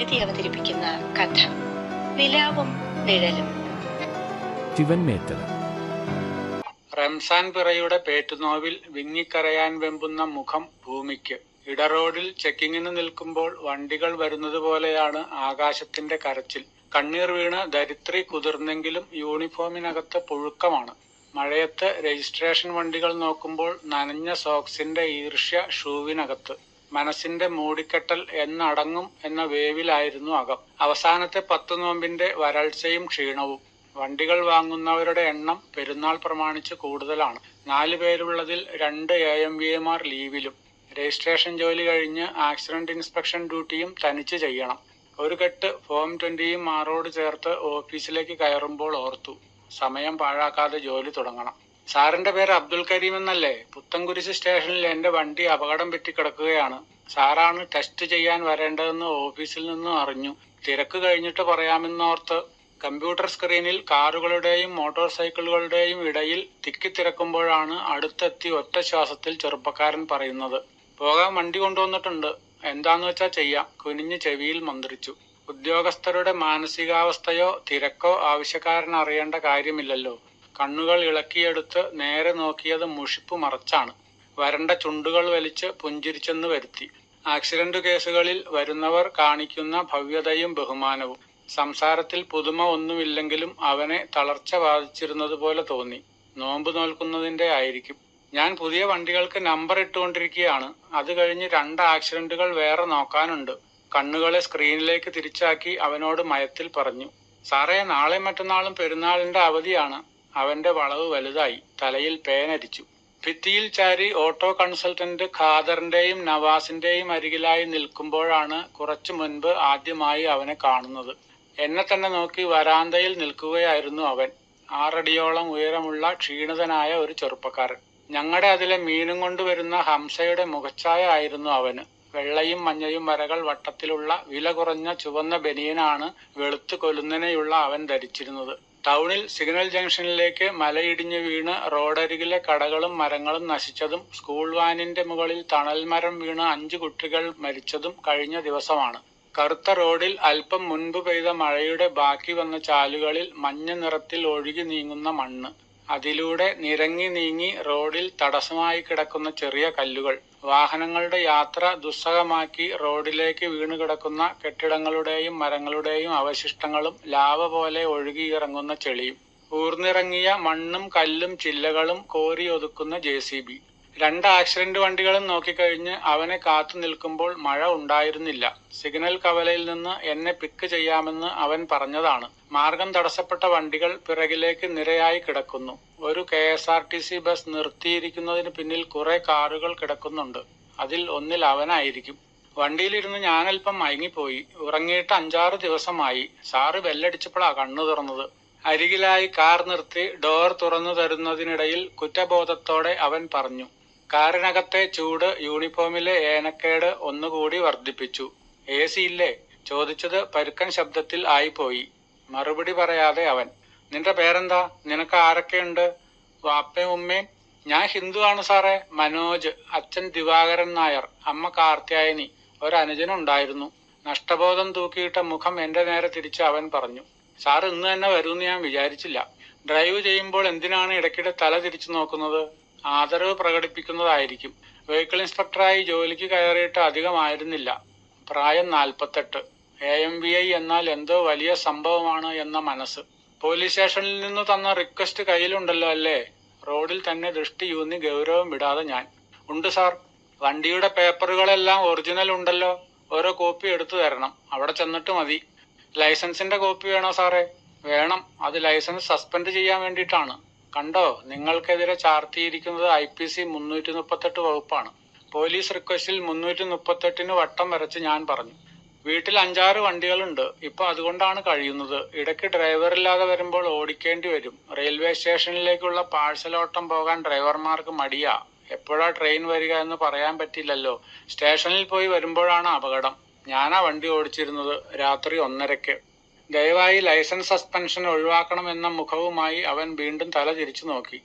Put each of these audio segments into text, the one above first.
എഴുതി അവതരിപ്പിക്കുന്ന കഥ. നിലാവും നിഴലും. ശിവൻ മേത്തല റംസാൻ പിറയുടെ പേറ്റുനോവിൽ വിങ്ങിക്കരയാൻ വെമ്പുന്ന മുഖം ഭൂമിക്ക്. ഇടറോഡിൽ ചെക്കിങ്ങിന് നിൽക്കുമ്പോൾ വണ്ടികൾ വരുന്നത് പോലെയാണ് ആകാശത്തിന്റെ കരച്ചിൽ. കണ്ണീർ വീണ് ദരിദ്രി കുതിർന്നെങ്കിലും യൂണിഫോമിനകത്ത് പുഴുക്കമാണ്. മഴയത്ത് രജിസ്ട്രേഷൻ വണ്ടികൾ നോക്കുമ്പോൾ നനഞ്ഞ സോക്സിന്റെ ഈർഷ്യ ഷൂവിനകത്ത്. മനസ്സിന്റെ മൂടിക്കെട്ടൽ എന്നടങ്ങും എന്ന വേവിലായിരുന്നു അകം. അവസാനത്തെ പത്തു നോമ്പിന്റെ വരൾച്ചയും ക്ഷീണവും. വണ്ടികൾ വാങ്ങുന്നവരുടെ എണ്ണം പെരുന്നാൾ പ്രമാണിച്ച് കൂടുതലാണ്. നാലു പേരുള്ളതിൽ രണ്ട് എ എം വി എമാർ ലീവിലും. രജിസ്ട്രേഷൻ ജോലി കഴിഞ്ഞ് ആക്സിഡന്റ് ഇൻസ്പെക്ഷൻ ഡ്യൂട്ടിയും തനിച്ച് ചെയ്യണം. ഒരു കെട്ട് ഫോം ട്വന്റിയും മാറോട് ചേർത്ത് ഓഫീസിലേക്ക് കയറുമ്പോൾ ഓർത്തു. സമയം പാഴാക്കാതെ ജോലി തുടങ്ങണം. സാറിന്റെ പേര് അബ്ദുൽ കരീം എന്നല്ലേ? പുത്തൻകുരിശ് സ്റ്റേഷനിൽ എന്റെ വണ്ടി അപകടം പറ്റിക്കിടക്കുകയാണ് സാറാണ് ടെസ്റ്റ് ചെയ്യാൻ വരേണ്ടതെന്ന് ഓഫീസിൽ നിന്നും അറിഞ്ഞു. തിരക്ക് കഴിഞ്ഞിട്ട് പറയാമെന്നോർത്ത് കമ്പ്യൂട്ടർ സ്ക്രീനിൽ കാറുകളുടെയും മോട്ടോർ സൈക്കിളുകളുടെയും ഇടയിൽ തിക്കിത്തിരക്കുമ്പോഴാണ് അടുത്തെത്തി ഒറ്റ ശ്വാസത്തിൽ ചെറുപ്പക്കാരൻ പറയുന്നത്. പോകാൻ വണ്ടി കൊണ്ടുവന്നിട്ടുണ്ട്. എന്താന്ന് വെച്ചാ ചെയ്യാം കുനിഞ്ഞ് ചെവിയിൽ മന്ത്രിച്ചു. ഉദ്യോഗസ്ഥരുടെ മാനസികാവസ്ഥയോ തിരക്കോ ആവശ്യക്കാരൻ അറിയേണ്ട കാര്യമില്ലല്ലോ. കണ്ണുകൾ ഇളക്കിയെടുത്ത് നേരെ നോക്കിയത് മുഷിപ്പ് മറച്ചാണ്. വരണ്ട ചുണ്ടുകൾ വലിച്ച് പുഞ്ചിരിച്ചെന്ന് വരുത്തി. ആക്സിഡന്റ് കേസുകളിൽ വരുന്നവർ കാണിക്കുന്ന ഭവ്യതയും ബഹുമാനവും. സംസാരത്തിൽ പുതുമ ഒന്നുമില്ലെങ്കിലും അവനെ തളർച്ച ബാധിച്ചിരുന്നത് പോലെ തോന്നി. നോമ്പ് നോൽക്കുന്നതിന്റെ ആയിരിക്കും. ഞാൻ പുതിയ വണ്ടികൾക്ക് നമ്പർ ഇട്ടുകൊണ്ടിരിക്കുകയാണ്. അത് കഴിഞ്ഞ് രണ്ട് ആക്സിഡന്റുകൾ വേറെ നോക്കാനുണ്ട്. കണ്ണുകളെ സ്ക്രീനിലേക്ക് തിരിച്ചാക്കി അവനോട് മയത്തിൽ പറഞ്ഞു. സാറേ നാളെ മറ്റന്നാളും പെരുന്നാളിന്റെ അവധിയാണ്. അവന്റെ വളവ് വലുതായി തലയിൽ പേനരിച്ചു ഭിത്തിയിൽ ചാരി ഓട്ടോ കൺസൾട്ടന്റ് ഖാദറിന്റെയും നവാസിന്റെയും അരികിലായി നിൽക്കുമ്പോഴാണ് കുറച്ചു മുൻപ് ആദ്യമായി അവനെ കാണുന്നത്. എന്നെ തന്നെ നോക്കി വരാന്തയിൽ നിൽക്കുകയായിരുന്നു അവൻ. ആറടിയോളം ഉയരമുള്ള ക്ഷീണിതനായ ഒരു ചെറുപ്പക്കാരൻ. ഞങ്ങളുടെ അതിലെ മീനും കൊണ്ടുവരുന്ന ഹംസയുടെ മുഖച്ഛായ ആയിരുന്നു അവന്. വെള്ളയും മഞ്ഞയും വരകൾ വട്ടത്തിലുള്ള വില കുറഞ്ഞ ചുവന്ന ബനിയനാണ് വെളുത്തു കൊലുന്നനെയുള്ള അവൻ ധരിച്ചിരുന്നത്. ടൗണിൽ സിഗ്നൽ ജംഗ്ഷനിലേക്ക് മലയിടിഞ്ഞ് വീണ് റോഡരികിലെ കടകളും മരങ്ങളും നശിച്ചതും സ്കൂൾ വാനിന്റെ മുകളിൽ തണൽ മരം വീണ് അഞ്ചു കുട്ടികൾ മരിച്ചതും കഴിഞ്ഞ ദിവസമാണ്. കറുത്ത റോഡിൽ അല്പം മുൻപ് പെയ്ത മഴയുടെ ബാക്കി വന്ന ചാലുകളിൽ മഞ്ഞ നിറത്തിൽ ഒഴുകി നീങ്ങുന്ന മണ്ണ്. അതിലൂടെ നിരങ്ങി നീങ്ങി റോഡിൽ തടസ്സമായി കിടക്കുന്ന ചെറിയ കല്ലുകൾ. വാഹനങ്ങളുടെ യാത്ര ദുസ്സഹമാക്കി റോഡിലേക്ക് വീണുകിടക്കുന്ന കെട്ടിടങ്ങളുടെയും മരങ്ങളുടെയും അവശിഷ്ടങ്ങളും ലാവ പോലെ ഒഴുകിയിറങ്ങുന്ന ചെളിയും. ഊർന്നിറങ്ങിയ മണ്ണും കല്ലും ചില്ലകളും കോരിയൊതുക്കുന്ന ജെ സി ബി. രണ്ട് ആക്സിഡന്റ് വണ്ടികളും നോക്കിക്കഴിഞ്ഞ് അവനെ കാത്തു നിൽക്കുമ്പോൾ മഴ ഉണ്ടായിരുന്നില്ല. സിഗ്നൽ കവലയിൽ നിന്ന് എന്നെ പിക്ക് ചെയ്യാമെന്ന് അവൻ പറഞ്ഞതാണ്. മാർഗം തടസ്സപ്പെട്ട വണ്ടികൾ പിറകിലേക്ക് നിരയായി കിടക്കുന്നു. ഒരു K S R T C bus നിർത്തിയിരിക്കുന്നതിന് പിന്നിൽ കുറെ കാറുകൾ കിടക്കുന്നുണ്ട്. അതിൽ ഒന്നിൽ അവനായിരിക്കും. വണ്ടിയിലിരുന്ന് ഞാനല്പം മയങ്ങിപ്പോയി. ഉറങ്ങിയിട്ട് അഞ്ചാറ് ദിവസമായി. സാറ് ബെല്ലടിച്ചപ്പോഴാ കണ്ണു തുറന്നത്. അരികിലായി കാർ നിർത്തി ഡോർ തുറന്നു തരുന്നതിനിടയിൽ കുറ്റബോധത്തോടെ അവൻ പറഞ്ഞു കാറിനകത്തെ ചൂട് യൂണിഫോമിലെ ഏനക്കേട് ഒന്നുകൂടി വർദ്ധിപ്പിച്ചു. എ സി ഇല്ലേ ചോദിച്ചത് പരുക്കൻ ശബ്ദത്തിൽ ആയിപ്പോയി. മറുപടി പറയാതെ അവൻ നിന്റെ പേരെന്താ? നിനക്ക് ആരൊക്കെയുണ്ട്? വാപ്പയും ഉമ്മയും. ഞാൻ ഹിന്ദുവാണ് സാറേ. മനോജ് അച്ഛൻ ദിവാകരൻ നായർ. അമ്മ കാർത്യായനി. ഒരനുജനുണ്ടായിരുന്നു നഷ്ടബോധം തൂക്കിയിട്ട മുഖം എന്റെ നേരെ തിരിച്ച് അവൻ പറഞ്ഞു. സാർ ഇന്ന് തന്നെ വരുമെന്ന് ഞാൻ വിചാരിച്ചില്ല. ഡ്രൈവ് ചെയ്യുമ്പോൾ എന്തിനാണ് ഇടയ്ക്കിടെ തല തിരിച്ചു നോക്കുന്നത്? ആദരവ് പ്രകടിപ്പിക്കുന്നതായിരിക്കും. വെഹിക്കിൾ ഇൻസ്പെക്ടറായി ജോലിക്ക് കയറിയിട്ട് അധികമായിരുന്നില്ല. പ്രായം നാൽപ്പത്തെട്ട് എ എം വി ഐ എന്നാൽ എന്തോ വലിയ സംഭവമാണ് എന്ന മനസ്സ്. പോലീസ് സ്റ്റേഷനിൽ നിന്ന് തന്ന റിക്വസ്റ്റ് കയ്യിലുണ്ടല്ലോ അല്ലേ? റോഡിൽ തന്നെ ദൃഷ്ടി ദൃഷ്ടിയൂന്നി ഗൗരവം വിടാതെ ഞാൻ. ഉണ്ട് സാർ. വണ്ടിയുടെ പേപ്പറുകളെല്ലാം ഒറിജിനൽ ഉണ്ടല്ലോ. ഓരോ കോപ്പി എടുത്തു തരണം. അവിടെ ചെന്നിട്ട് മതി. ലൈസൻസിന്റെ കോപ്പി വേണോ സാറേ? വേണം. അത് ലൈസൻസ് സസ്പെൻഡ് ചെയ്യാൻ വേണ്ടിയിട്ടാണ്. കണ്ടോ നിങ്ങൾക്കെതിരെ ചാർത്തിയിരിക്കുന്നത് ഐ പി സി മുന്നൂറ്റി മുപ്പത്തെട്ട് വകുപ്പാണ്. പോലീസ് റിക്വസ്റ്റിൽ മുന്നൂറ്റി മുപ്പത്തെട്ടിന് വട്ടം വരച്ച് ഞാൻ പറഞ്ഞു. വീട്ടിൽ അഞ്ചാറ് വണ്ടികളുണ്ട്. ഇപ്പൊ അതുകൊണ്ടാണ് കഴിയുന്നത്. ഇടയ്ക്ക് ഡ്രൈവറില്ലാതെ വരുമ്പോൾ ഓടിക്കേണ്ടി വരും. റെയിൽവേ സ്റ്റേഷനിലേക്കുള്ള പാഴ്സൽ ഓട്ടം പോകാൻ ഡ്രൈവർമാർക്ക് മടിയാ. എപ്പോഴാ ട്രെയിൻ വരിക എന്ന് പറയാൻ പറ്റില്ലല്ലോ. സ്റ്റേഷനിൽ പോയി വരുമ്പോഴാണ് അപകടം. ഞാനാ വണ്ടി ഓടിച്ചിരുന്നത് രാത്രി ഒന്നരയ്ക്ക്. ദയവായി ലൈസൻസ് സസ്പെൻഷൻ ഒഴിവാക്കണമെന്ന മുഖവുമായി അവൻ വീണ്ടും തല തിരിച്ചു നോക്കി.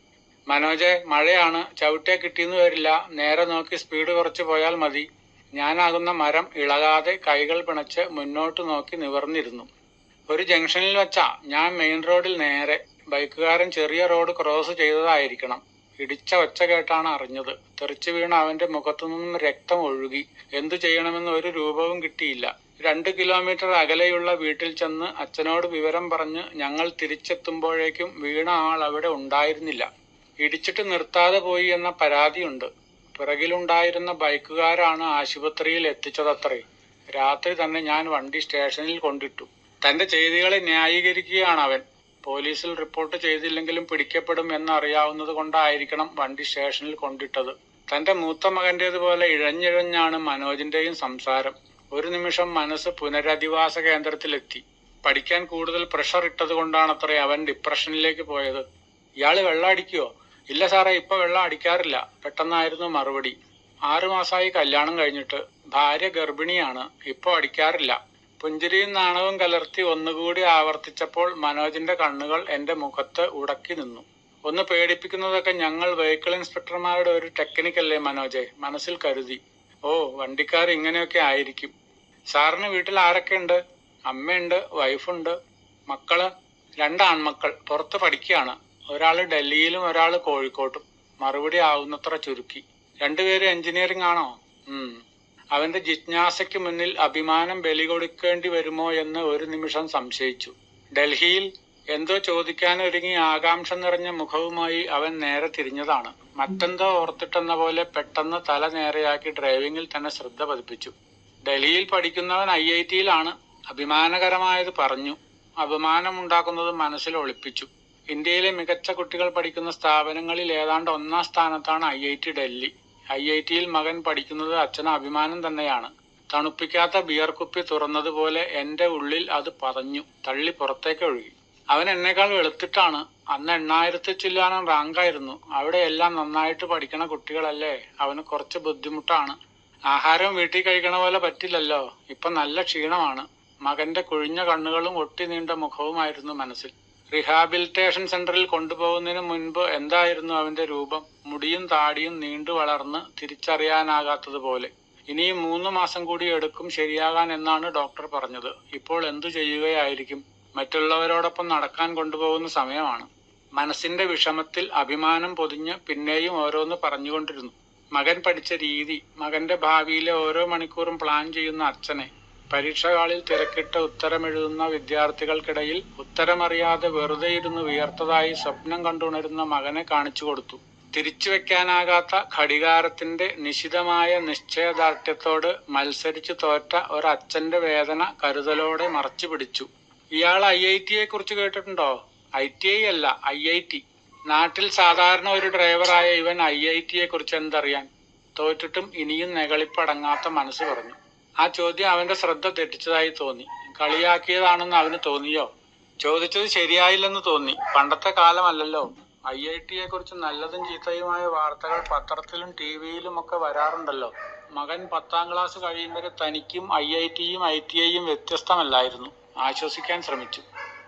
മനോജെ മഴയാണ്. ചവിട്ടേ കിട്ടിയെന്ന് വരില്ല. നേരെ നോക്കി സ്പീഡ് കുറച്ച് പോയാൽ മതി. ഞാനാകുന്ന മരം ഇളകാതെ കൈകൾ പിണച്ച് മുന്നോട്ട് നോക്കി നിവർന്നിരുന്നു. ഒരു ജംഗ്ഷനിൽ വച്ചാ. ഞാൻ മെയിൻ റോഡിൽ നേരെ. ബൈക്കുകാരൻ ചെറിയ റോഡ് ക്രോസ് ചെയ്തതായിരിക്കണം. ഇടിച്ച ഒച്ച കേട്ടാണ് അറിഞ്ഞത്. തെറിച്ചു വീണ അവന്റെ മുഖത്തു നിന്നും രക്തം ഒഴുകി. എന്തു ചെയ്യണമെന്ന് ഒരു രൂപവും കിട്ടിയില്ല. രണ്ട് കിലോമീറ്റർ അകലെയുള്ള വീട്ടിൽ ചെന്ന് അച്ഛനോട് വിവരം പറഞ്ഞ് ഞങ്ങൾ തിരിച്ചെത്തുമ്പോഴേക്കും വീണ ആൾ അവിടെ ഉണ്ടായിരുന്നില്ല. ഇടിച്ചിട്ട് നിർത്താതെ പോയി എന്ന പരാതിയുണ്ട്. പിറകിലുണ്ടായിരുന്ന ബൈക്കുകാരാണ് ആശുപത്രിയിൽ എത്തിച്ചതത്രേ. രാത്രി തന്നെ ഞാൻ വണ്ടി സ്റ്റേഷനിൽ കൊണ്ടിട്ടു. തന്റെ ചെയ്തികളെ ന്യായീകരിക്കുകയാണ് അവൻ. പോലീസിൽ റിപ്പോർട്ട് ചെയ്തില്ലെങ്കിലും പിടിക്കപ്പെടും എന്നറിയാവുന്നത് കൊണ്ടായിരിക്കണം വണ്ടി സ്റ്റേഷനിൽ കൊണ്ടിട്ടത്. തന്റെ മൂത്ത മകന്റേതുപോലെ ഇഴഞ്ഞിഴഞ്ഞാണ് മനോജിന്റെയും സംസാരം. ഒരു നിമിഷം മനസ്സ് പുനരധിവാസ കേന്ദ്രത്തിലെത്തി. പഠിക്കാൻ കൂടുതൽ പ്രഷർ ഇട്ടത് കൊണ്ടാണത്രേ അവൻ ഡിപ്രഷനിലേക്ക് പോയത്. ഇയാൾ വെള്ളം അടിക്കുവോ? ഇല്ല സാറേ ഇപ്പൊ വെള്ളം അടിക്കാറില്ല. പെട്ടെന്നായിരുന്നു മറുപടി. ആറുമാസമായി കല്യാണം കഴിഞ്ഞിട്ട്. ഭാര്യ ഗർഭിണിയാണ്. ഇപ്പോൾ അടിക്കാറില്ല. പുഞ്ചിരിയും നാണവും കലർത്തി ഒന്നുകൂടി ആവർത്തിച്ചപ്പോൾ മനോജിന്റെ കണ്ണുകൾ എന്റെ മുഖത്ത് ഉടക്കി നിന്നു. ഒന്ന് പേടിപ്പിക്കുന്നതൊക്കെ ഞങ്ങൾ വെഹിക്കിൾ ഇൻസ്പെക്ടർമാരുടെ ഒരു ടെക്നിക്കല്ലേ മനോജെ? മനസ്സിൽ കരുതി. ഓ വണ്ടിക്കാർ ഇങ്ങനെയൊക്കെ ആയിരിക്കും. സാറിന് വീട്ടിൽ ആരൊക്കെ ഉണ്ട്? അമ്മയുണ്ട് വൈഫുണ്ട് മക്കൾ. രണ്ട് ആൺമക്കൾ പുറത്ത് പഠിക്കുകയാണ്. ഒരാൾ ഡൽഹിയിലും ഒരാൾ കോഴിക്കോട്ടും. മറുപടി ആവുന്നത്ര ചുരുക്കി. രണ്ടുപേരും എഞ്ചിനീയറിംഗ് ആണോ? ഉം. അവന്റെ ജിജ്ഞാസയ്ക്ക് മുന്നിൽ അഭിമാനം ബലി കൊടുക്കേണ്ടി വരുമോ എന്ന് ഒരു നിമിഷം സംശയിച്ചു. ഡൽഹിയിൽ എന്തോ ചോദിക്കാനൊരുങ്ങി ആകാംക്ഷ നിറഞ്ഞ മുഖവുമായി അവൻ നേരെ തിരിഞ്ഞതാണ്. മറ്റെന്തോ ഓർത്തിട്ടെന്ന പോലെ പെട്ടെന്ന് തല നേരെയാക്കി ഡ്രൈവിംഗിൽ തന്നെ ശ്രദ്ധ പതിപ്പിച്ചു. ഡൽഹിയിൽ പഠിക്കുന്നവൻ ഐ ഐ ടിയിലാണ് അഭിമാനകരമായത് പറഞ്ഞു. അപമാനമുണ്ടാക്കുന്നത് മനസ്സിൽ ഒളിപ്പിച്ചു. ഇന്ത്യയിലെ മികച്ച കുട്ടികൾ പഠിക്കുന്ന സ്ഥാപനങ്ങളിൽ ഏതാണ്ട് ഒന്നാം സ്ഥാനത്താണ് I I T Delhi. I I ടിയിൽ മകൻ പഠിക്കുന്നത് അച്ഛന് അഭിമാനം തന്നെയാണ്. തണുപ്പിക്കാത്ത ബിയർ കുപ്പി തുറന്നതുപോലെ എന്റെ ഉള്ളിൽ അത് പറഞ്ഞു തള്ളി പുറത്തേക്ക് ഒഴുകി. അവൻ എന്നേക്കാൾ വെളുത്തിട്ടാണ്. അന്ന് എണ്ണായിരത്തി ചില്ലാനം റാങ്കായിരുന്നു. അവിടെയെല്ലാം നന്നായിട്ട് പഠിക്കണ കുട്ടികളല്ലേ? അവന് കുറച്ച് ബുദ്ധിമുട്ടാണ്. ആഹാരം വീട്ടിൽ കഴിക്കണ പോലെ പറ്റില്ലല്ലോ. ഇപ്പൊ നല്ല ക്ഷീണമാണ്. മകന്റെ കുഴിഞ്ഞ കണ്ണുകളും ഒട്ടി നീണ്ട മുഖവുമായിരുന്നു മനസ്സിൽ. റീഹാബിലിറ്റേഷൻ സെന്ററിൽ കൊണ്ടുപോകുന്നതിന് മുൻപ് എന്തായിരുന്നു അവന്റെ രൂപം? മുടിയും താടിയും നീണ്ടു വളർന്ന് തിരിച്ചറിയാനാകാത്തതുപോലെ. ഇനിയും മൂന്ന് മാസം കൂടി എടുക്കും ശരിയാകാൻ എന്നാണ് ഡോക്ടർ പറഞ്ഞത്. ഇപ്പോൾ എന്തു ചെയ്യുകയായിരിക്കും? മറ്റുള്ളവരോടൊപ്പം നടക്കാൻ കൊണ്ടുപോകുന്ന സമയമാണ്. മനസ്സിന്റെ വിഷമത്തിൽ അഭിമാനം പൊതിഞ്ഞ് പിന്നെയും ഓരോന്ന് പറഞ്ഞുകൊണ്ടിരുന്നു. മകൻ പഠിച്ച രീതി മകന്റെ ഭാവിയിലെ ഓരോ മണിക്കൂറും പ്ലാൻ ചെയ്യുന്ന അച്ഛനെ പരീക്ഷകാളിൽ തിരക്കിട്ട് ഉത്തരമെഴുതുന്ന വിദ്യാർത്ഥികൾക്കിടയിൽ ഉത്തരമറിയാതെ വെറുതെ ഇരുന്ന് വിയർത്തതായി സ്വപ്നം കണ്ടുണരുന്ന മകനെ കാണിച്ചു കൊടുത്തു. തിരിച്ചു വെക്കാനാകാത്ത ഘടികാരത്തിന്റെ നിശിതമായ നിശ്ചയദാർഢ്യത്തോട് മത്സരിച്ചു തോറ്റ ഒരു ഒരച്ഛന്റെ വേദന കരുതലോടെ മറച്ചു പിടിച്ചു. ഇയാൾ ഐ ഐ ടിയെ കുറിച്ച് കേട്ടിട്ടുണ്ടോ? ഐ ടി ഐ അല്ല ഐ ഐ ടി. നാട്ടിൽ സാധാരണ ഒരു ഡ്രൈവറായ ഇവൻ ഐ ഐ ടിയെ കുറിച്ച് എന്തറിയാൻ? തോറ്റിട്ടും ഇനിയും നെകളിപ്പടങ്ങാത്ത മനസ്സ് പറഞ്ഞു. ആ ചോദ്യം അവന്റെ ശ്രദ്ധ തെറ്റിച്ചതായി തോന്നി. കളിയാക്കിയതാണെന്ന് അവന് തോന്നിയോ? ചോദിച്ചത് ശരിയായില്ലെന്ന് തോന്നി. പണ്ടത്തെ കാലമല്ലല്ലോ. ഐ ഐ ടിയെ കുറിച്ച് നല്ലതും ചീത്തയുമായ വാർത്തകൾ പത്രത്തിലും ടി വിയിലും ഒക്കെ വരാറുണ്ടല്ലോ. മകൻ പത്താം ക്ലാസ് കഴിയും വരെ തനിക്കും ഐ ഐ ടിയും ഐ ടി ഐയും വ്യത്യസ്തമല്ലായിരുന്നു. ആശ്വസിക്കാൻ ശ്രമിച്ചു.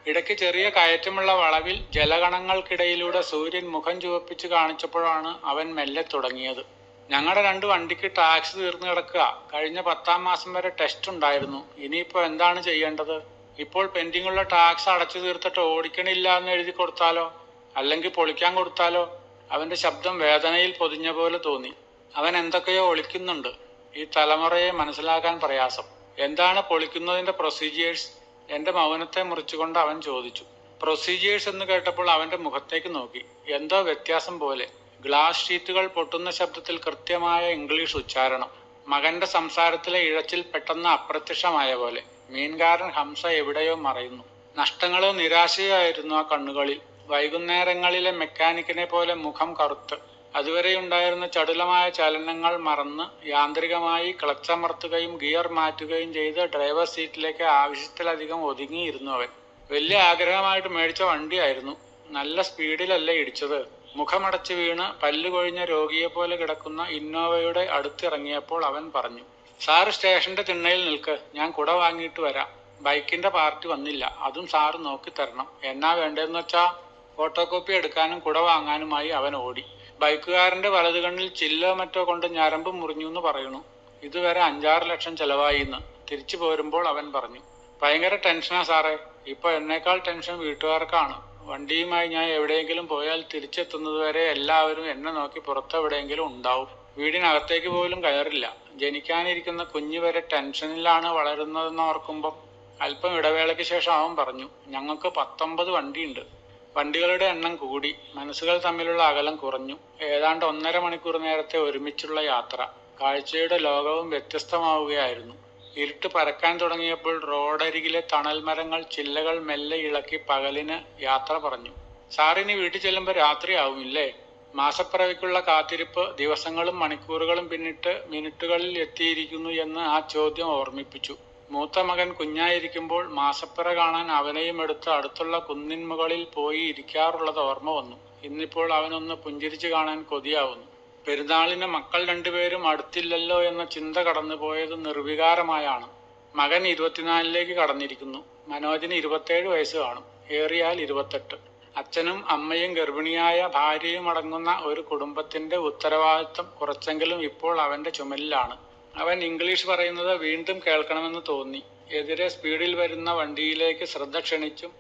ഇടയ്ക്ക് ചെറിയ കയറ്റമുള്ള വളവിൽ ജലഗണങ്ങൾക്കിടയിലൂടെ സൂര്യൻ മുഖം ചുവപ്പിച്ച് കാണിച്ചപ്പോഴാണ് അവൻ മെല്ലെ തുടങ്ങിയത്. ഞങ്ങളുടെ രണ്ട് വണ്ടിക്ക് ടാക്സ് തീർന്നു കിടക്കുക. കഴിഞ്ഞ പത്താം മാസം വരെ ടെസ്റ്റ് ഉണ്ടായിരുന്നു. ഇനിയിപ്പോ എന്താണ് ചെയ്യേണ്ടത്? ഇപ്പോൾ പെൻഡിംഗ് ഉള്ള ടാക്സ് അടച്ചു തീർത്തിട്ട് ഓടിക്കണില്ല എന്ന് എഴുതി കൊടുത്താലോ? അല്ലെങ്കിൽ പൊളിക്കാൻ കൊടുത്താലോ? അവന്റെ ശബ്ദം വേദനയിൽ പൊതിഞ്ഞ പോലെ തോന്നി. അവൻ എന്തൊക്കെയോ ഒളിക്കുന്നുണ്ട്. ഈ തലമുറയെ മനസ്സിലാക്കാൻ പ്രയാസം. എന്താണ് പൊളിക്കുന്നതിന്റെ പ്രൊസീജിയേഴ്സ് എന്റെ മൗനത്തെ മുറിച്ചുകൊണ്ട് അവൻ ചോദിച്ചു. പ്രൊസീജിയേഴ്സ് എന്ന് കേട്ടപ്പോൾ അവന്റെ മുഖത്തേക്ക് നോക്കി. എന്തോ വ്യത്യാസം പോലെ. ഗ്ലാസ് ഷീറ്റുകൾ പൊട്ടുന്ന ശബ്ദത്തിൽ കൃത്യമായ ഇംഗ്ലീഷ് ഉച്ചാരണം. മകന്റെ സംസാരത്തിലെ ഇഴച്ചിൽ പെട്ടെന്ന് അപ്രത്യക്ഷമായ പോലെ. മീൻകാരൻ ഹംസ എവിടെയോ മറയുന്നു. നഷ്ടങ്ങളോ നിരാശയോ ആയിരുന്നു ആ കണ്ണുകളിൽ. വൈകുന്നേരങ്ങളിലെ മെക്കാനിക്കിനെ പോലെ മുഖം കറുത്ത്. അതുവരെ ഉണ്ടായിരുന്ന ചടുലമായ ചലനങ്ങൾ മറന്ന് യാന്ത്രികമായി ക്ലച്ച് അമർത്തുകയും ഗിയർ മാറ്റുകയും ചെയ്ത് ഡ്രൈവർ സീറ്റിലേക്ക് ആവശ്യത്തിലധികം ഒതുങ്ങിയിരുന്നു അവൻ. വലിയ ആഗ്രഹമായിട്ട് മേടിച്ച വണ്ടിയായിരുന്നു. നല്ല സ്പീഡിലല്ലേ ഇടിച്ചത്. മുഖമടച്ചു വീണ് പല്ലുകൊഴിഞ്ഞ രോഗിയെ പോലെ കിടക്കുന്ന ഇന്നോവയുടെ അടുത്തിറങ്ങിയപ്പോൾ അവൻ പറഞ്ഞു സാറ് സ്റ്റേഷന്റെ തിണ്ണയിൽ നിൽക്ക്. ഞാൻ കുട വാങ്ങിയിട്ട് വരാം. ബൈക്കിന്റെ പാർട്ടി വന്നില്ല. അതും സാറ് നോക്കി തരണം. എന്നാ വേണ്ടതെന്ന് വെച്ചാ ഫോട്ടോ കോപ്പി എടുക്കാനും കുട വാങ്ങാനുമായി അവൻ ഓടി. ബൈക്കുകാരന്റെ വലതു കണ്ണിൽ ചില്ലോ മറ്റോ കൊണ്ട് ഞരമ്പ് മുറിഞ്ഞു എന്ന് പറയണു ഇതുവരെ അഞ്ചാറ് ലക്ഷം ചെലവായി എന്ന് തിരിച്ചു പോരുമ്പോൾ അവൻ പറഞ്ഞു ഭയങ്കര ടെൻഷനാ സാറേ. ഇപ്പൊ എന്നേക്കാൾ ടെൻഷൻ വീട്ടുകാർക്കാണ്. വണ്ടിയുമായി ഞാൻ എവിടെയെങ്കിലും പോയാൽ തിരിച്ചെത്തുന്നതുവരെ എല്ലാവരും എന്നെ നോക്കി പുറത്തെവിടെയെങ്കിലും ഉണ്ടാവും. വീടിനകത്തേക്ക് പോലും കയറില്ല. ജനിക്കാനിരിക്കുന്ന കുഞ്ഞു വരെ ടെൻഷനിലാണ് വളരുന്നതെന്ന് ഓർക്കുമ്പം അല്പം ഇടവേളയ്ക്ക് ശേഷം അവൻ പറഞ്ഞു ഞങ്ങൾക്ക് പത്തൊമ്പത് വണ്ടിയുണ്ട്. വണ്ടികളുടെ എണ്ണം കൂടി മനസ്സുകൾ തമ്മിലുള്ള അകലം കുറഞ്ഞു. ഏതാണ്ട് ഒന്നര മണിക്കൂർ നേരത്തെ ഒരുമിച്ചുള്ള യാത്ര. കാഴ്ചയുടെ ലോകവും വ്യത്യസ്തമാവുകയായിരുന്നു. ഇരുട്ട് പരക്കാൻ തുടങ്ങിയപ്പോൾ റോഡരികിലെ തണൽ മരങ്ങൾ ചില്ലകൾ മെല്ലെ ഇളക്കി പകലിന് യാത്ര പറഞ്ഞു. സാറിന് വീട്ടിൽ ചെല്ലുമ്പോൾ രാത്രിയാവും ഇല്ലേ മാസപ്പിറവിക്കുള്ള കാത്തിരിപ്പ് ദിവസങ്ങളും മണിക്കൂറുകളും പിന്നിട്ട് മിനിറ്റുകളിൽ എത്തിയിരിക്കുന്നു എന്ന് ആ ചോദ്യം ഓർമ്മിപ്പിച്ചു. മൂത്ത മകൻ കുഞ്ഞായിരിക്കുമ്പോൾ മാസപ്പിറ കാണാൻ അവനെയും എടുത്ത് അടുത്തുള്ള കുന്നിൻ മുകളിൽ പോയി ഇരിക്കാറുള്ളത് ഓർമ്മ വന്നു. ഇന്നിപ്പോൾ അവനൊന്ന് പുഞ്ചിരിച്ചു കാണാൻ കൊതിയാവുന്നു. പെരുന്നാളിന് മക്കൾ രണ്ടുപേരും അടുത്തില്ലല്ലോ എന്ന ചിന്ത കടന്നുപോയത് നിർവികാരമായാണ്. മകൻ ഇരുപത്തിനാലിലേക്ക് കടന്നിരിക്കുന്നു. മനോജിന് ഇരുപത്തേഴ് വയസ്സ് കാണും. ഏറിയാൽ ഇരുപത്തെട്ട്. അച്ഛനും അമ്മയും ഗർഭിണിയായ ഭാര്യയും അടങ്ങുന്ന ഒരു കുടുംബത്തിന്റെ ഉത്തരവാദിത്വം കുറച്ചെങ്കിലും ഇപ്പോൾ അവന്റെ ചുമലിലാണ്. അവൻ ഇംഗ്ലീഷ് പറയുന്നത് വീണ്ടും കേൾക്കണമെന്ന് തോന്നി. എതിരെ സ്പീഡിൽ വരുന്ന വണ്ടിയിലേക്ക് ശ്രദ്ധ ക്ഷണിച്ചും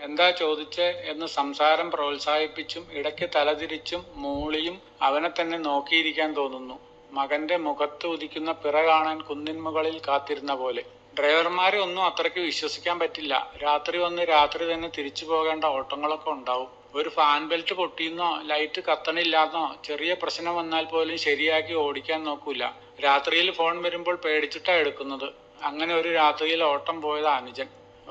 എന്താ ചോദിച്ചേ? എന്ന് സംസാരം പ്രോത്സാഹിപ്പിച്ചും ഇടയ്ക്ക് തലതിരിച്ചും മൂളിയും അവനെ തന്നെ നോക്കിയിരിക്കാൻ തോന്നുന്നു. മകന്റെ മുഖത്ത് ഉദിക്കുന്ന പിറ കാണാൻ കുന്നിൻ മുകളിൽ കാത്തിരുന്ന പോലെ. ഡ്രൈവർമാരെ ഒന്നും അത്രയ്ക്ക് വിശ്വസിക്കാൻ പറ്റില്ല. രാത്രി വന്ന് രാത്രി തന്നെ തിരിച്ചു പോകേണ്ട ഓട്ടങ്ങളൊക്കെ ഉണ്ടാവും. ഒരു ഫാൻ ബെൽറ്റ് പൊട്ടിയെന്നോ ലൈറ്റ് കത്തണില്ലാന്നോ ചെറിയ പ്രശ്നം വന്നാൽ പോലും ശരിയാക്കി ഓടിക്കാൻ നോക്കൂല. രാത്രിയിൽ ഫോൺ വരുമ്പോൾ പേടിച്ചിട്ടാ എടുക്കുന്നത്. അങ്ങനെ ഒരു രാത്രിയിൽ ഓട്ടം പോയത് അനുജൻ.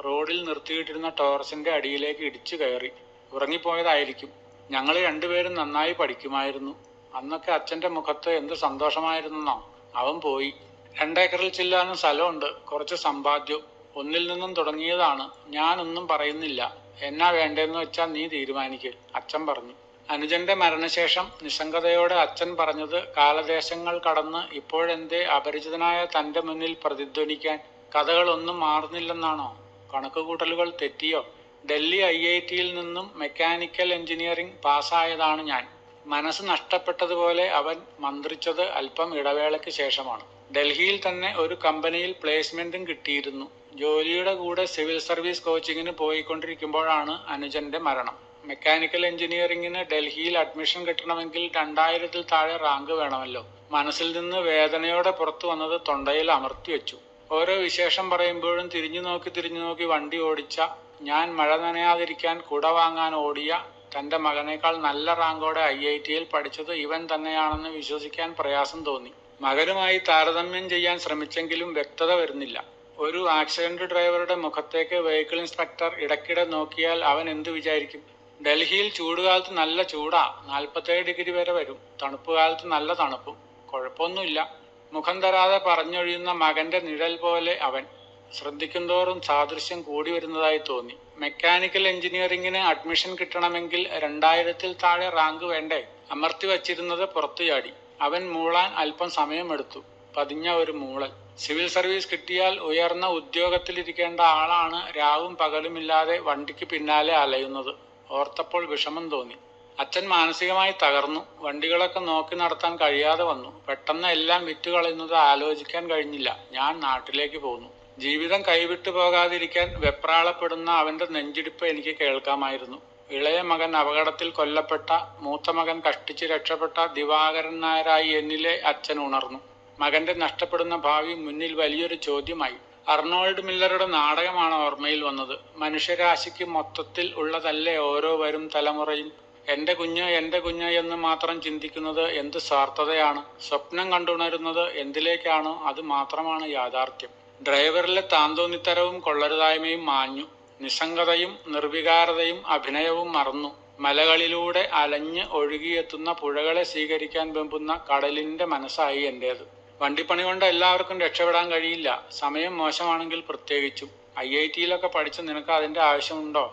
റോഡിൽ നിർത്തിയിട്ടിരുന്ന ടോറസിന്റെ അടിയിലേക്ക് ഇടിച്ചു കയറി. ഉറങ്ങിപ്പോയതായിരിക്കും. ഞങ്ങൾ രണ്ടുപേരും നന്നായി പഠിക്കുമായിരുന്നു. അന്നൊക്കെ അച്ഛന്റെ മുഖത്ത് എന്ത് സന്തോഷമായിരുന്നോ അവൻ പോയി. രണ്ടേക്കറിൽ ചെല്ലാനും സ്ഥലമുണ്ട്. കുറച്ച് സമ്പാദ്യം. ഒന്നിൽ നിന്നും തുടങ്ങിയതാണ്. ഞാനൊന്നും പറയുന്നില്ല. എന്നാ വേണ്ടതെന്ന് വെച്ചാൽ നീ തീരുമാനിക്ക് അച്ഛൻ പറഞ്ഞു. അനുജന്റെ മരണശേഷം നിസ്സംഗതയോടെ അച്ഛൻ പറഞ്ഞത് കാലദേശങ്ങൾ കടന്ന് ഇപ്പോഴെന്തേ അപരിചിതനായ തന്റെ മുന്നിൽ പ്രതിധ്വനിക്കാൻ. കഥകളൊന്നും മാറുന്നില്ലെന്നാണോ? കണക്കുകൂട്ടലുകൾ തെറ്റിയോ? ഡൽഹി ഐ ഐ ടിയിൽ നിന്നും മെക്കാനിക്കൽ എഞ്ചിനീയറിംഗ് പാസ്സായതാണ് ഞാൻ. മനസ്സ് നഷ്ടപ്പെട്ടതുപോലെ അവൻ മന്ത്രിച്ചത് അല്പം ഇടവേളയ്ക്ക് ശേഷമാണ്. ഡൽഹിയിൽ തന്നെ ഒരു കമ്പനിയിൽ പ്ലേസ്മെന്റും കിട്ടിയിരുന്നു. ജോലിയുടെ കൂടെ സിവിൽ സർവീസ് കോച്ചിങ്ങിന് പോയിക്കൊണ്ടിരിക്കുമ്പോഴാണ് അനുജന്റെ മരണം. മെക്കാനിക്കൽ എഞ്ചിനീയറിംഗിന് ഡൽഹിയിൽ അഡ്മിഷൻ കിട്ടണമെങ്കിൽ രണ്ടായിരത്തിൽ താഴെ റാങ്ക് വേണമല്ലോ. മനസ്സിൽ നിന്ന് വേദനയോടെ പുറത്തു വന്നത് തൊണ്ടയിൽ അമർത്തി വെച്ചു. ഓരോ വിശേഷം പറയുമ്പോഴും തിരിഞ്ഞു നോക്കി തിരിഞ്ഞു നോക്കി വണ്ടി ഓടിച്ച ഞാൻ മഴ നനയാതിരിക്കാൻ കുട വാങ്ങാൻ ഓടിയ തന്റെ മകനേക്കാൾ നല്ല റാങ്കോടെ ഐ ഐ ടിയിൽ പഠിച്ചത് ഇവൻ തന്നെയാണെന്ന് വിശ്വസിക്കാൻ പ്രയാസം തോന്നി. മകനുമായി താരതമ്യം ചെയ്യാൻ ശ്രമിച്ചെങ്കിലും വ്യക്തത വരുന്നില്ല. ഒരു ആക്സിഡന്റ് ഡ്രൈവറുടെ മുഖത്തേക്ക് വെഹിക്കിൾ ഇൻസ്പെക്ടർ ഇടയ്ക്കിടെ നോക്കിയാൽ അവൻ എന്ത് വിചാരിക്കും? ഡൽഹിയിൽ ചൂടുകാലത്ത് നല്ല ചൂടാ. നാൽപ്പത്തേഴ് ഡിഗ്രി വരെ വരും. തണുപ്പ് കാലത്ത് നല്ല തണുപ്പും. കുഴപ്പമൊന്നുമില്ല. മുഖം തരാതെ പറഞ്ഞൊഴിയുന്ന മകന്റെ നിഴൽ പോലെ അവൻ. ശ്രദ്ധിക്കുന്തോറും സാദൃശ്യം കൂടി വരുന്നതായി തോന്നി. മെക്കാനിക്കൽ എഞ്ചിനീയറിംഗിന് അഡ്മിഷൻ കിട്ടണമെങ്കിൽ രണ്ടായിരത്തിൽ താഴെ റാങ്ക് വേണ്ടേ? അമർത്തി വച്ചിരുന്നത് പുറത്തു ചാടി അവൻ മൂളാൻ അല്പം സമയമെടുത്തു. പതിഞ്ഞ ഒരു മൂളൽ. സിവിൽ സർവീസ് കിട്ടിയാൽ ഉയർന്ന ഉദ്യോഗത്തിലിരിക്കേണ്ട ആളാണ് രാവും പകലുമില്ലാതെ വണ്ടിക്ക് പിന്നാലെ അലയുന്നത്. ഓർത്തപ്പോൾ വിഷമം തോന്നി. അച്ഛൻ മാനസികമായി തകർന്നു. വണ്ടികളൊക്കെ നോക്കി നടത്താൻ കഴിയാതെ വന്നു. പെട്ടെന്ന് എല്ലാം വിറ്റുകളയുന്നത് ആലോചിക്കാൻ കഴിഞ്ഞില്ല. ഞാൻ നാട്ടിലേക്ക് പോന്നു. ജീവിതം കൈവിട്ടു പോകാതിരിക്കാൻ വെപ്രാളപ്പെടുന്ന അവന്റെ നെഞ്ചിടിപ്പ് എനിക്ക് കേൾക്കാമായിരുന്നു. ഇളയ മകൻ അപകടത്തിൽ കൊല്ലപ്പെട്ട മൂത്ത മകൻ കഷ്ടിച്ച് രക്ഷപ്പെട്ട ദിവാകരൻ നായരായി എന്നിലെ അച്ഛൻ ഉണർന്നു. മകന്റെ നഷ്ടപ്പെടുന്ന ഭാവി മുന്നിൽ വലിയൊരു ചോദ്യമായി. അർണോൾഡ് മില്ലറുടെ നാടകമാണ് ഓർമ്മയിൽ വന്നത്. മനുഷ്യരാശിക്ക് മൊത്തത്തിൽ ഉള്ളതല്ലേ ഓരോ വരും തലമുറയും? എന്റെ കുഞ്ഞ് എന്റെ കുഞ്ഞ് എന്ന് മാത്രം ചിന്തിക്കുന്നത് എന്ത് സ്വാർത്ഥതയാണ്? സ്വപ്നം കണ്ടുണരുന്നത് എന്തിലേക്കാണോ അത് മാത്രമാണ് യാഥാർത്ഥ്യം. ഡ്രൈവറിലെ താന്തോന്നിത്തരവും കൊള്ളരുതായ്മയും മാഞ്ഞു. നിസ്സംഗതയും നിർവികാരതയും അഭിനയവും മറന്നു. മലകളിലൂടെ അലഞ്ഞ് ഒഴുകിയെത്തുന്ന പുഴകളെ സ്വീകരിക്കാൻ വെമ്പുന്ന കടലിന്റെ മനസ്സായി എന്റേത്. വണ്ടിപ്പണി കൊണ്ട് എല്ലാവർക്കും രക്ഷപ്പെടാൻ കഴിയില്ല. സമയം മോശമാണെങ്കിൽ പ്രത്യേകിച്ചും. ഐ ഐ ടിയിലൊക്കെ പഠിച്ച് നിനക്ക് അതിന്റെ ആവശ്യമുണ്ടോ?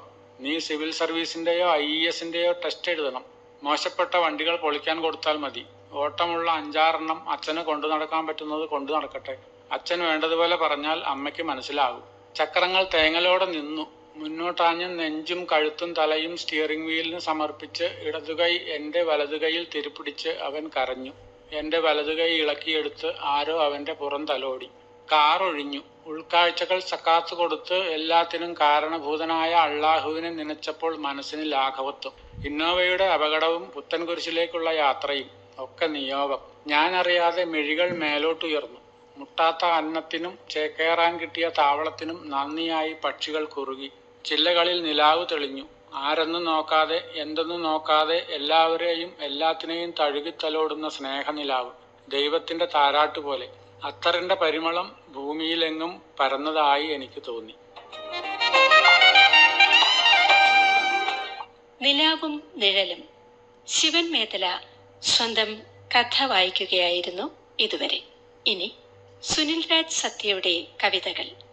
നീ സിവിൽ സർവീസിന്റെയോ ഐ ഇ എസിന്റെയോ ടെസ്റ്റ് എഴുതണം. മോശപ്പെട്ട വണ്ടികൾ പൊളിക്കാൻ കൊടുത്താൽ മതി. ഓട്ടമുള്ള അഞ്ചാറെണ്ണം അച്ഛന് കൊണ്ടു നടക്കാൻ പറ്റുന്നത് കൊണ്ടു നടക്കട്ടെ. അച്ഛൻ വേണ്ടതുപോലെ പറഞ്ഞാൽ അമ്മയ്ക്ക് മനസ്സിലാകും. ചക്രങ്ങൾ തേങ്ങലോടെ നിന്നു. മുന്നോട്ടാഞ്ഞ് നെഞ്ചും കഴുത്തും തലയും സ്റ്റിയറിംഗ് വീലിന് സമർപ്പിച്ച് ഇടതുകൈ എന്റെ വലതുകൈയിൽ തിരിപ്പിടിച്ച് അവൻ കരഞ്ഞു. എന്റെ വലതുകൈ ഇളക്കിയെടുത്ത് ആരോ അവന്റെ പുറം തലോടി. കാർ ഒഴിഞ്ഞു. ഉൾക്കാഴ്ചകൾ സക്കാത്ത് കൊടുത്ത് എല്ലാത്തിനും കാരണഭൂതനായ അള്ളാഹുവിനെ നനച്ചപ്പോൾ മനസ്സിന് ലാഘവത്വം. ഇന്നോവയുടെ അപകടവും പുത്തൻകുരിശിലേക്കുള്ള യാത്രയും ഒക്കെ നിയോഗം. ഞാൻ അറിയാതെ മിഴികൾ മേലോട്ടുയർന്നു. മുട്ടാത്ത അന്നത്തിനും ചേക്കേറാൻ കിട്ടിയ താവളത്തിനും നന്ദിയായി പക്ഷികൾ കുറുകി. ചില്ലകളിൽ നിലാവ് തെളിഞ്ഞു. ആരെന്നും നോക്കാതെ എന്തെന്നും നോക്കാതെ എല്ലാവരെയും എല്ലാത്തിനെയും തഴുകിത്തലോടുന്ന സ്നേഹനിലാവ് ദൈവത്തിന്റെ താരാട്ട് പോലെ അത്തറിന്റെ പരിമളം ഭൂമിയിലെങ്ങും പരന്നതായി എനിക്ക് തോന്നി. നിലാവും നിഴലും. ശിവൻ മേത്തല സ്വന്തം കഥ വായിക്കുകയായിരുന്നു ഇതുവരെ. ഇനി സുനിൽ രാജ് സത്യയുടെ കവിതകൾ.